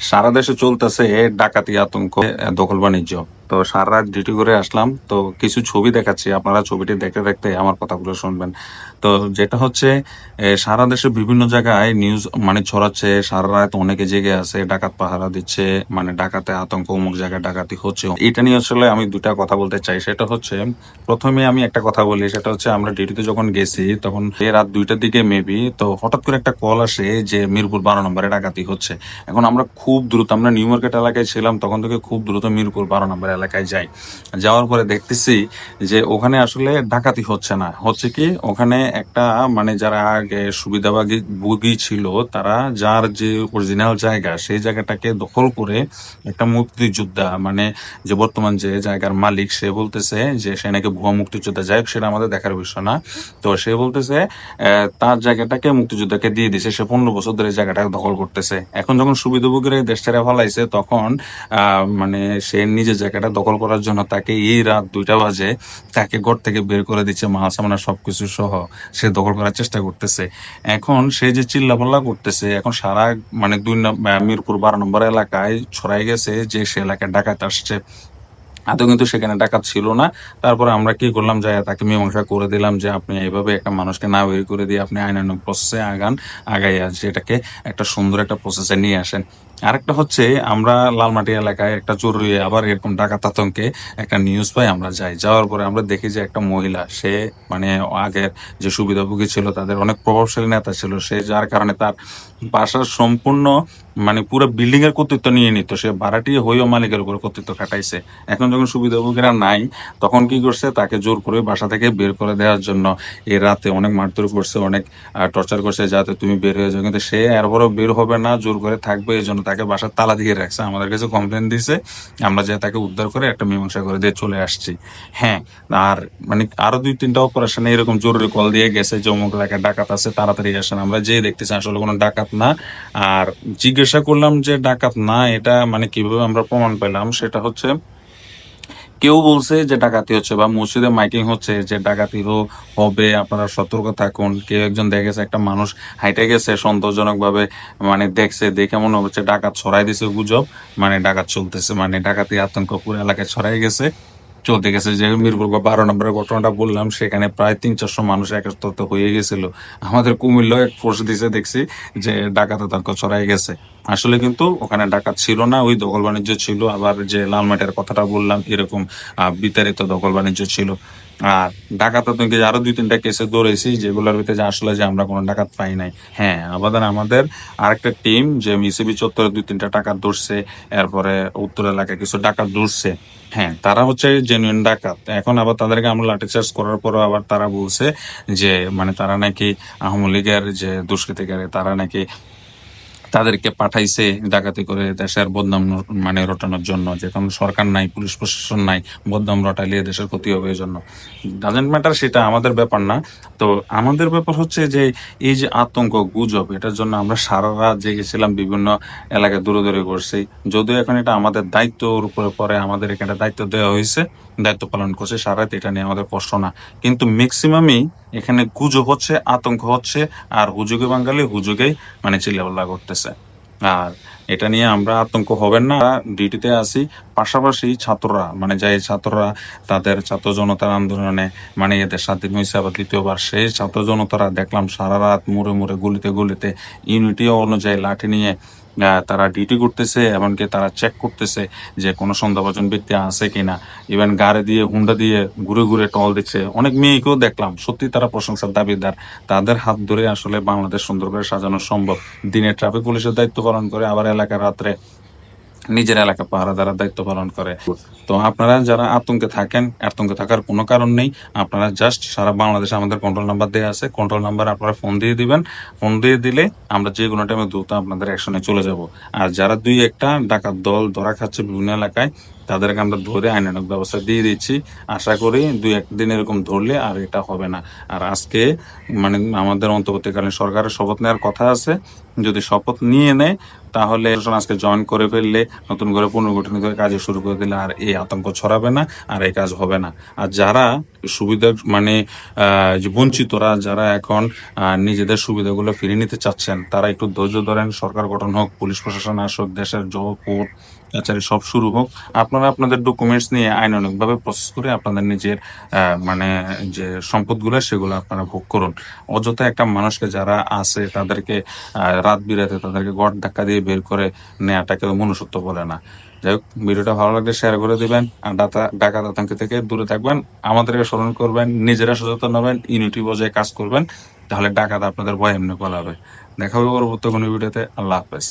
সারা দেশে চলতেছে ডাকাতি আতঙ্ক দখল বাণিজ্য। তো সারা রাত ডিউটি করে আসলাম। তো কিছু ছবি দেখাচ্ছি, আপনারা ছবিটি দেখতে দেখতে আমার কথাগুলো শুনবেন। তো যেটা হচ্ছে সারা দেশে বিভিন্ন জায়গায় নিউজ মানে ছড়াচ্ছে সারা রাত অনেকে জেগে আছে, ডাকাত পাহারা দিচ্ছে মানে ডাকাতে আতঙ্ক, অমুক জায়গায় ডাকাতি হচ্ছে। এটা নিয়ে আসলে আমি দুটা কথা বলতে চাই। সেটা হচ্ছে, প্রথমে আমি একটা কথা বলি, সেটা হচ্ছে আমরা ডিউটিতে যখন গেছি, তখন রাত দুইটার দিকে মেবি তো হঠাৎ করে একটা কল আসে যে মিরপুর বারো নম্বরে ডাকাতি হচ্ছে। এখন আমরা খুব দ্রুত, আমরা নিউ মার্কেট এলাকায় ছিলাম, তখন থেকে খুব দ্রুত মিরপুর বারো নম্বর এলাকায় যাই। যাওয়ার পরে দেখতেছি যে ওখানে আসলে ডাকাতি হচ্ছে না। হচ্ছে কি, ওখানে একটা মানে যারা আগে সুবিধাবাগী ভোগী ছিল, তারা যার যে অরিজিনাল জায়গা, সেই জায়গাটাকে দখল করে একটা মুক্তিযোদ্ধা মানে যে বর্তমান যে জায়গার মালিক, সে বলতেছে যে সে নাকি ভুয়া মুক্তিযোদ্ধা। যাই সেটা আমাদের দেখার বিষয় না। তো সে বলতেছে তার জায়গাটাকে মুক্তিযোদ্ধাকে দিয়ে দিছে। সে পনেরো বছর ধরে জায়গাটাকে দখল করতেছে। এখন যখন সুবিধাভোগীরা দেশ ছেড়ে ফলাইছে তখন মানে সে নিজের জায়গাটা দখল করার জন্য তাকে এই রাত দুইটা বাজে তাকে ঘর থেকে বের করে দিচ্ছে মাল সামানা সবকিছু সহ সে দখল করার চেষ্টা করতেছে। এখন সে যে চিল্লাপাল্লা করতেছে, এখন সারা মানে দুই মিরপুর বারো নম্বর এলাকায় ছড়াই গেছে যে সে এলাকায় ডাকাত আসছে। আদৌ কিন্তু সেখানে ডাকাত ছিল না। তারপরে আমরা কি করলাম যে তাকে মীমাংসা করে দিলাম যে আপনি এইভাবে একটা মানুষকে না বের করে দিয়ে আপনি আইনানুগ প্রসেসে আগান, আগাইয়া সেটাকে একটা সুন্দর একটা প্রসেসে নিয়ে আসেন। আরেকটা হচ্ছে, আমরা লালমাটি এলাকায় একটা জরুরি আবার এরকম ডাকাত আতঙ্কে একটা নিউজ পাই, আমরা যাই। যাওয়ার পরে আমরা দেখি যে একটা মহিলা, সে মানে আগের যে সুবিধাভোগী ছিল, তাদের অনেক প্রভাবশালী নেতা ছিল, সে যার কারণে তার বাসার সম্পূর্ণ মানে পুরো বিল্ডিং এর কর্তৃত্ব নিয়ে নিত। সে ভাড়াটি হইও মালিকের উপর কর্তৃত্ব খাটাইছে। এখন যখন সুবিধাভোগীরা নাই, তখন কি করছে? তাকে জোর করে বাসা থেকে বের করে দেওয়ার জন্য এই রাতে অনেক মারধর করছে, অনেক টর্চার করছে, যাতে তুমি বের হয়ে যাও। কিন্তু সে এরপরও বের হবে না, জোর করে থাকবে, এই জন্য তাকে বাসার তালা দিয়ে রাখছে, আমাদের কাছে কমপ্লেন দিছে, আমরা যে তাকে উদ্ধার করে একটা মীমাংসা করে দিয়ে চলে আসছি। হ্যাঁ আর মানে আরও দুই তিনটা অপারেশন এরকম জরুরি কল দিয়ে গেছে যে অমুক এলাকায় ডাকাত আছে, তাড়াতাড়ি আসেন। আমরা যে দেখতেছি আসলে কোনো ডাকাত না। আর জিজ্ঞাসা করলাম যে ডাকাত না, এটা মানে কীভাবে আমরা প্রমাণ পেলাম, সেটা হচ্ছে কেউ বলছে যে ডাকাতি হচ্ছে বা মসজিদে মাইকিং হচ্ছে যে ডাকাতি হো- হবে, আপনারা সতর্ক থাকুন। কেউ একজন দেখেছে একটা মানুষ হাইটে গেছে সন্তোষজনক ভাবে মানে দেখছে, দেখে মনে হচ্ছে ডাকাত ছড়াই দিছে গুজব মানে ডাকাত চলতেছে মানে ডাকাতি আতঙ্ক পুরো এলাকায় ছড়াই গেছে। চলতে গেছে, যে মিরপুর বারো নম্বরের ঘটনাটা বললাম, সেখানে প্রায় তিন চারশো মানুষ একত্রিত হয়ে গেছিল। আমাদের কুমিল্ল এক ফোর্স দিছে, দেখছি যে ডাকাতে তাকে ছড়াই গেছে। আসলে কিন্তু ওখানে ডাকাত ছিল না, ওই দখল বাণিজ্য ছিল। আবার যে লালমাটের কথাটা বললাম, এরকম বিতাড়িত দখল বাণিজ্য ছিল। আর ডাকাত আতঙ্কে আরও দুই, তিনটা কেসে দৌড়েছি যেগুলোর ভিতরে আসলে যে আমরা কোনো ডাকাত পাই নাই। হ্যাঁ আবার আমাদের আরেকটা টিম যে মিসিবি চত্বরে দুই, তিনটা টাকা ধরছে, এরপরে উত্তর এলাকায় কিছু ডাকাত ধরছে। হ্যাঁ তারা হচ্ছে জেনুইন ডাকাত। এখন আবার তাদেরকে আমরা লাঠিচার্জ করার পরও আবার তারা বলছে যে মানে তারা নাকি আওয়ামী লীগের যে দুষ্কৃতিকারী, তারা নাকি তাদেরকে পাঠাইছে ডাকাতি করে দেশের বদনাম মানে রটানোর জন্য। যেখানে সরকার নাই, পুলিশ প্রশাসন নাই, বদনাম রটাইলে দেশের ক্ষতি হবে এই জন্য ডাজেন্ট ম্যাটার সেটা আমাদের ব্যাপার না। তো আমাদের ব্যাপার হচ্ছে যে, এই যে আতঙ্ক, গুজব, এটার জন্য আমরা সারা রাত জেগেছিলাম বিভিন্ন এলাকায় দূরে দূরে করছি। যদিও এখন এটা আমাদের দায়িত্বর উপরে পরে আমাদের এখানে দায়িত্ব দেওয়া হয়েছে, দায়িত্ব পালন করছে, সারা রাত এটা নিয়ে আমাদের কষ্ট না। কিন্তু ম্যাক্সিমামই এখানে গুজব হচ্ছে, আতঙ্ক হচ্ছে, আর হুজুগে বাঙালি হুজুগেই মানে চিল্লাপাল্লা করতেছে। আর এটা নিয়ে আমরা আতঙ্ক হবেন না। ডিউটিতে আসি পাশাপাশি ছাত্ররা মানে যে ছাত্ররা, তাদের ছাত্র জনতার আন্দোলনে মানে এদের স্বাধীন হয়েছে আবার দ্বিতীয়বার। সেই ছাত্র জনতারা দেখলাম সারা রাত মুড়ে মুড়ে, গুলিতে গুলিতে ইউনিটি অনুযায়ী লাঠি নিয়ে তারা ডিউটি করতেছে এমনকি তারা চেক করতেছে যে কোনো সন্দেহভাজন ব্যক্তি আছে কিনা। ইভেন গাড়ি দিয়ে, হুন্ডা দিয়ে ঘুরে ঘুরে টল দিচ্ছে। অনেক মেয়েকেও দেখলাম, সত্যি তারা প্রশংসার দাবিদার। তাদের হাত ধরে আসলে বাংলাদেশ সুন্দর করে সাজানো সম্ভব। দিনে ট্রাফিক পুলিশের দায়িত্ব পালন করে আবার এলাকার রাত্রে নিজের এলাকা পাহারা দ্বারা দায়িত্ব পালন করে। তো আপনারা যারা আতঙ্কে থাকেন, আতঙ্কে থাকার কোনো কারণ নেই। আপনারা জাস্ট সারা বাংলাদেশে আমাদের কন্ট্রোল নাম্বার দেওয়া আছে। কন্ট্রোল নাম্বার আপনারা ফোন দিয়ে দিবেন। ফোন দিয়ে দিলে আমরা যে কোনো টাইমে দ্রুত আপনাদের অ্যাকশনে চলে যাব। আর যারা দুই একটা ডাকাত দল ধরা খাচ্ছে বিভিন্ন এলাকায় তাদেরকে আমরা ধরে আইনানক ব্যবস্থা দিয়ে দিচ্ছি। আশা করি দুই একদিন এরকম ধরলে আর এটা হবে না। আর আজকে মানে আমাদের অন্তর্বর্তীকালীন সরকারের শপথ নেওয়ার কথা আছে। যদি শপথ নিয়ে নেয়, তাহলে আজকে জয়েন করে ফেললে, নতুন করে পুনর্গঠন করে কাজে শুরু করে দিলে আর এই আতঙ্ক ছড়াবে না, আর এই কাজ হবে না। আর যারা সুবিধা মানে যে বঞ্চিতরা যারা এখন নিজেদের সুবিধাগুলো ফিরিয়ে নিতে চাচ্ছেন, তারা একটু ধৈর্য ধরেন, সরকার গঠন হোক, পুলিশ প্রশাসন আসুক, দেশের জব কোর্ট কাছারি সব শুরু হোক। আপনারা আপনাদের ডকুমেন্টস নিয়ে আইন অনেকভাবে প্রসেস করে আপনাদের নিজের মানে যে সম্পদগুলো, সেগুলো আপনারা ভোগ করুন। অযথা একটা মানুষকে যারা আছে, তাদেরকে রাত বিরাতে তাদেরকে গড় ধাক্কা দিয়ে বের করে নেওয়াটাকে মনুষ্যত্ব বলে না। যাই হোক, ভিডিওটা ভালো লাগলে শেয়ার করে দিবেন, আর ডাটা ডাকাত আতঙ্ক থেকে দূরে থাকবেন, আমাদেরকে স্মরণ করবেন, নিজেরা সচেতন হবেন ইউনিটি বজায় কাজ করবেন, তাহলে ডাকাত আপনাদের ভয় এমনি পালাবে। দেখা হবে পরবর্তী কোনো ভিডিওতে, আল্লাহ হাফেজ।